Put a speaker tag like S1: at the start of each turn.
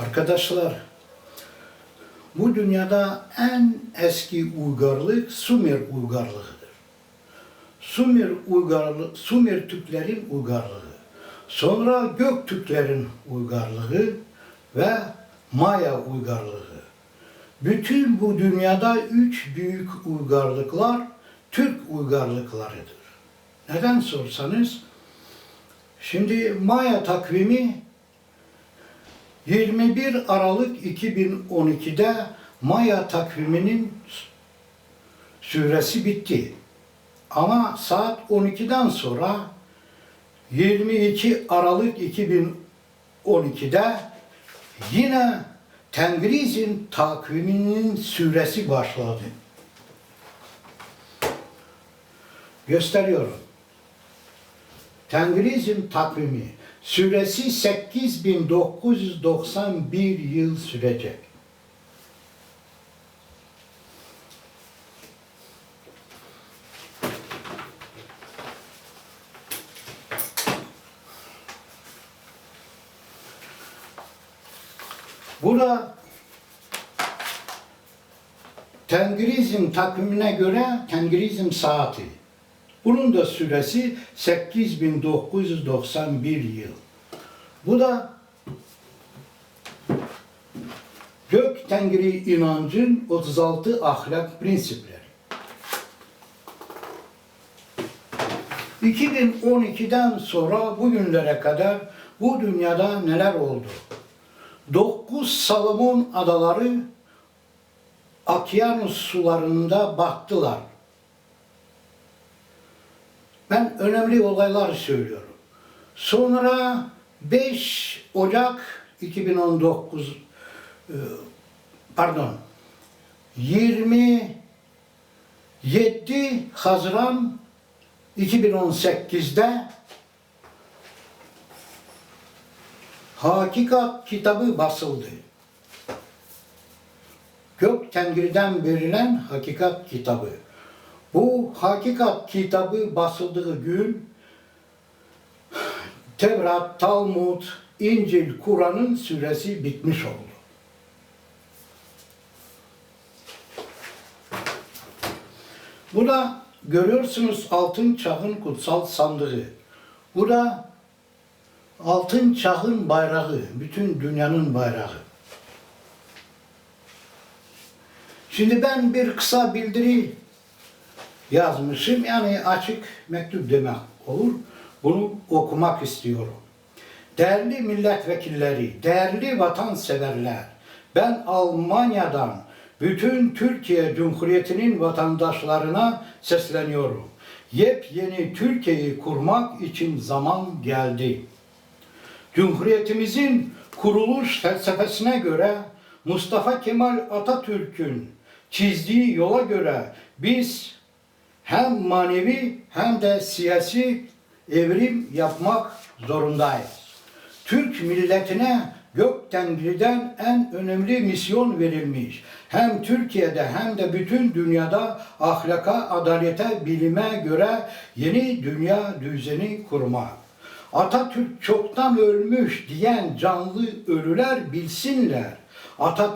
S1: Arkadaşlar, bu dünyada en eski uygarlık Sumer uygarlığıdır. Sumer uygarlığı, Sumer Türklerin uygarlığı. Sonra Göktürklerin uygarlığı ve Maya uygarlığı. Bütün bu dünyada üç büyük uygarlıklar Türk uygarlıklarıdır. Neden sorsanız, şimdi Maya takvimi 21 Aralık 2012'de Maya takviminin süresi bitti. Ama saat 12'den sonra 22 Aralık 2012'de yine Tengriz'in takviminin süresi başladı. Gösteriyorum. Tengriz'in takvimi süresi 8991 yıl sürecek. Burada Tengrizm takvimine göre Tengrizm saati. Bunun da süresi 8991 yıl. Bu da Gök Tengri inancın 36 ahlak prensipleri. 2012'den sonra bugünlere kadar bu dünyada neler oldu? 9 Salomon adaları Okyanus sularında battılar. Ben önemli olaylar söylüyorum. Sonra 5 Ocak 2019 e, pardon 27 Haziran 2018'de Hakikat kitabı basıldı. Gök Tengri'den verilen Hakikat kitabı. Bu Hakikat kitabı basıldığı gün Tevrat, Talmud, İncil, Kur'an'ın süresi bitmiş oldu. Bu da görüyorsunuz altın çağın kutsal sandığı. Bu da altın çağın bayrağı, bütün dünyanın bayrağı. Şimdi ben bir kısa bildiri yazmışım. Yani açık mektup demek olur. Bunu okumak istiyorum. Değerli milletvekilleri, değerli vatanseverler, ben Almanya'dan bütün Türkiye Cumhuriyeti'nin vatandaşlarına sesleniyorum. Yepyeni Türkiye'yi kurmak için zaman geldi. Cumhuriyetimizin kuruluş felsefesine göre Mustafa Kemal Atatürk'ün çizdiği yola göre biz hem manevi hem de siyasi evrim yapmak zorundayız. Türk milletine gök tengriden en önemli misyon verilmiş. Hem Türkiye'de hem de bütün dünyada ahlaka, adalete, bilime göre yeni dünya düzeni kurmak. Atatürk çoktan ölmüş diyen canlı ölüler bilsinler. Atatürk